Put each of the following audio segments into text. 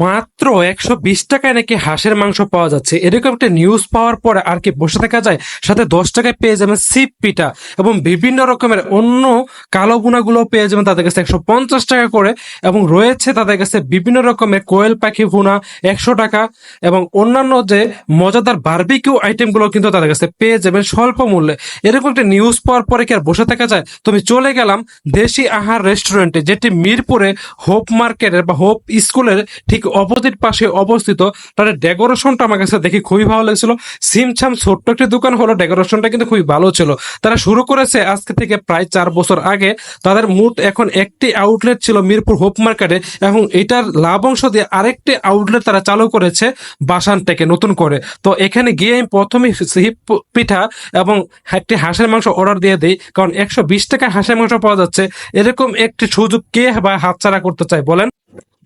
মাত্র একশো বিশ টাকায় নাকি হাঁসের মাংস পাওয়া যাচ্ছে। এরকম একটা নিউজ পাওয়ার পরে আর কি বসে থাকা যায়, সাথে দশ টাকায় পেয়ে যাবেন সিপ পিঠা এবং বিভিন্ন রকমের অন্য কালো গুনাগুলো পেয়ে যাবেন তাদের কাছে একশো পঞ্চাশ টাকা করে এবং রয়েছে তাদের কাছে বিভিন্ন রকমের কোয়েল পাখি ভুনা একশো টাকা এবং অন্যান্য যে মজাদার বার্বিকিউ আইটেমগুলো কিন্তু তাদের কাছে পেয়ে যাবেন স্বল্প মূল্যে। এরকম একটা নিউজ পাওয়ার পরে কি আর বসে থাকা যায়? তুমি চলে গেলাম দেশি আহার রেস্টুরেন্টে যেটি মিরপুরে হোপ মার্কেটের বা হোপ স্কুলের ঠিক অপোজিট পাশে অবস্থিত, তাদের ডেকোরেশনটা আমার কাছে দেখে খুবই ভালো লেগেছিল। সিমছাম ছোট্ট একটি দোকান হলো, ডেকোরেশনটা কিন্তু খুবই ভালো ছিল। তারা শুরু করেছে আজকে থেকে প্রায় চার বছর আগে। তাদের মোট এখন একটি আউটলেট ছিল মিরপুর হোপ মার্কেটে এবং এটার লাভ অংশ দিয়ে আরেকটি আউটলেট তারা চালু করেছে বাসান থেকে নতুন করে। তো এখানে গিয়ে আমি প্রথমে পিঠা এবং একটি হাঁসের মাংস অর্ডার দিয়ে দিই, কারণ একশো বিশ টাকা হাঁসের মাংস পাওয়া যাচ্ছে। এরকম একটি সুযোগ কে বা হাতছাড়া করতে চায় বলেন?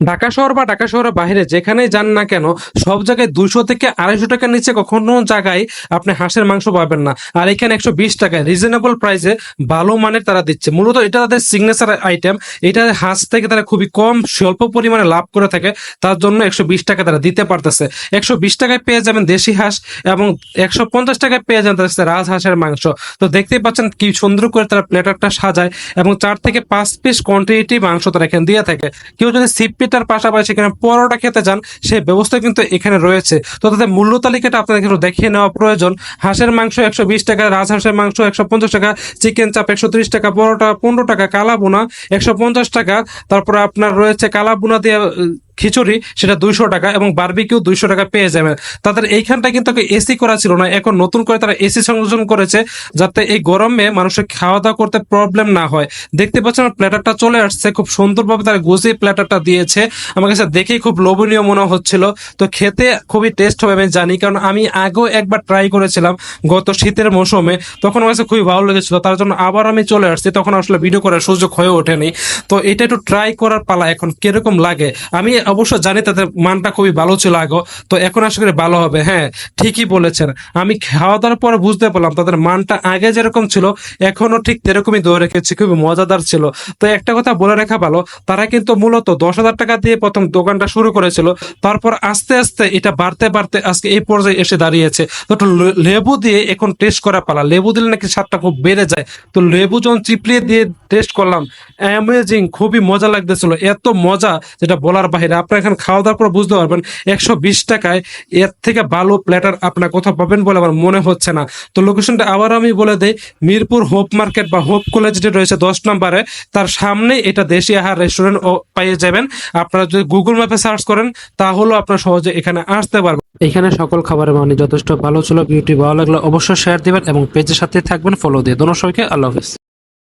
ঢাকা শহর বা ঢাকা শহরের বাইরে যেখানেই যান না কেন, সব জায়গায় দুশো থেকে আড়াইশো টাকার নিচে কখনো জায়গায় আপনি হাঁসের মাংস পাবেন না। আর এখানে একশো বিশ টাকায় রিজনেবল প্রাইসে ভালো মানের তারা দিচ্ছে। মূলত এটা তাদের সিগনেচার আইটেম এটা হাঁস থেকে তারা খুবই কম, স্বল্প পরিমাণে লাভ করে থাকে। তার জন্য একশো বিশ টাকা তারা দিতে পারতেছে। একশো বিশ টাকায় পেয়ে যাবেন দেশি হাঁস এবং একশো পঞ্চাশ টাকায় পেয়ে যাবেন তাদের কাছে রাজহাঁসের মাংস। তো দেখতেই পাচ্ছেন কি সুন্দর করে তারা প্লেটারটা সাজায় এবং চার থেকে পাঁচ পিস কোয়ান্টিটি মাংস তারা এখানে দিয়ে থাকে। কেউ যদি সিপ পিঠার পাশাপাশি এখানে পরোটা খেতে চান, সেই ব্যবস্থা কিন্তু এখানে রয়েছে। তো তাদের মূল্য তালিকাটা আপনাদের কিন্তু দেখিয়ে নেওয়া প্রয়োজন। হাঁসের মাংস একশো বিশ টাকা, রাজহাঁসের মাংস একশো পঞ্চাশ টাকা, চিকেন চাপ একশো ত্রিশ টাকা, পরোটা পনেরো টাকা কালা বোনা একশো পঞ্চাশ টাকা। তারপরে আপনার রয়েছে কালা বোনা দিয়ে খিচুড়ি, সেটা দুইশো টাকা এবং বারবিকিউ দুইশো টাকা পেয়ে যাবেন তাদের এইখানটা কিন্তু এসি করা ছিল না, এখন নতুন করে তারা এসি সংযোজন করেছে যাতে এই গরমে মানুষের খাওয়া দাওয়া করতে প্রবলেম না হয়। দেখতে পাচ্ছেন প্ল্যাটারটা চলে আসছে, খুব সুন্দরভাবে তারা গুছিয়ে প্ল্যাটারটা দিয়েছে। আমার কাছে দেখেই খুব লোভনীয় মনে হচ্ছিল। তো খেতে খুবই টেস্ট হবে, আমি জানি, কারণ আমি আগেও একবার ট্রাই করেছিলাম গত শীতের মৌসুমে। তখন আমার কাছে খুবই ভালো লেগেছিল, তার জন্য আবার আমি চলে আসছি, তখন আসলে ভিডিও করার সুযোগ হয়ে ওঠেনি। তো এটা একটু ট্রাই করার পালা এখন, কীরকম লাগে? আমি অবশ্য জানি তাদের মানটা খুবই ভালো ছিল আগে, তো এখন আশা করি ভালো হবে। হ্যাঁ ঠিকই বলেছেন। আমি খাওয়া দাওয়ার পরে বুঝতে পারলাম তাদের মানটা আগে যেরকম ছিল, এখনও ঠিক তেরকমই ধরে রেখেছে, খুবই মজাদার ছিল। তো একটা কথা বলে রাখা ভালো, তারা কিন্তু মূলত দশ হাজার টাকা দিয়ে প্রথম দোকানটা শুরু করেছিল, তারপর আস্তে আস্তে এটা বাড়তে বাড়তে আজকে এই পর্যায়ে এসে দাঁড়িয়েছে। তো লেবু দিয়ে এখন টেস্ট করা পালা। লেবু দিলে নাকি স্বাদটা খুব বেড়ে যায়। তো লেবু যখন চিপলিয়ে দিয়ে টেস্ট করলাম অ্যামেজিং খুবই মজা লাগতেছিল। এত মজা, যেটা বলার বাইরে। আপনার এখানে খাওয়া দাওয়ার পর বুঝতে পারবেন একশো বিশ টাকায় এর থেকে ভালো প্ল্যাটার আপনার কোথাও পাবেন বলে আমার মনে হচ্ছে না। তো লোকেশনটা আবার আমি বলে দেই, মিরপুর হোপ মার্কেট বা হোপ কলেজ যেটা রয়েছে দশ নম্বরে, তার সামনে এটা দেশি আহার রেস্টুরেন্ট পেয়ে যাবেন। আপনারা যদি গুগল ম্যাপে সার্চ করেন, তাহলেও আপনার সহজে এখানে আসতে পারবেন। এখানে সকল খাবারের মানে যথেষ্ট ভালো ছিল। ভিডিওটি ভালো লাগলে অবশ্যই শেয়ার দিবেন এবং পেজের সাথে থাকবেন। ফলো দিয়ে। দোনো সবাইকে। আল্লাহ হাফিজ।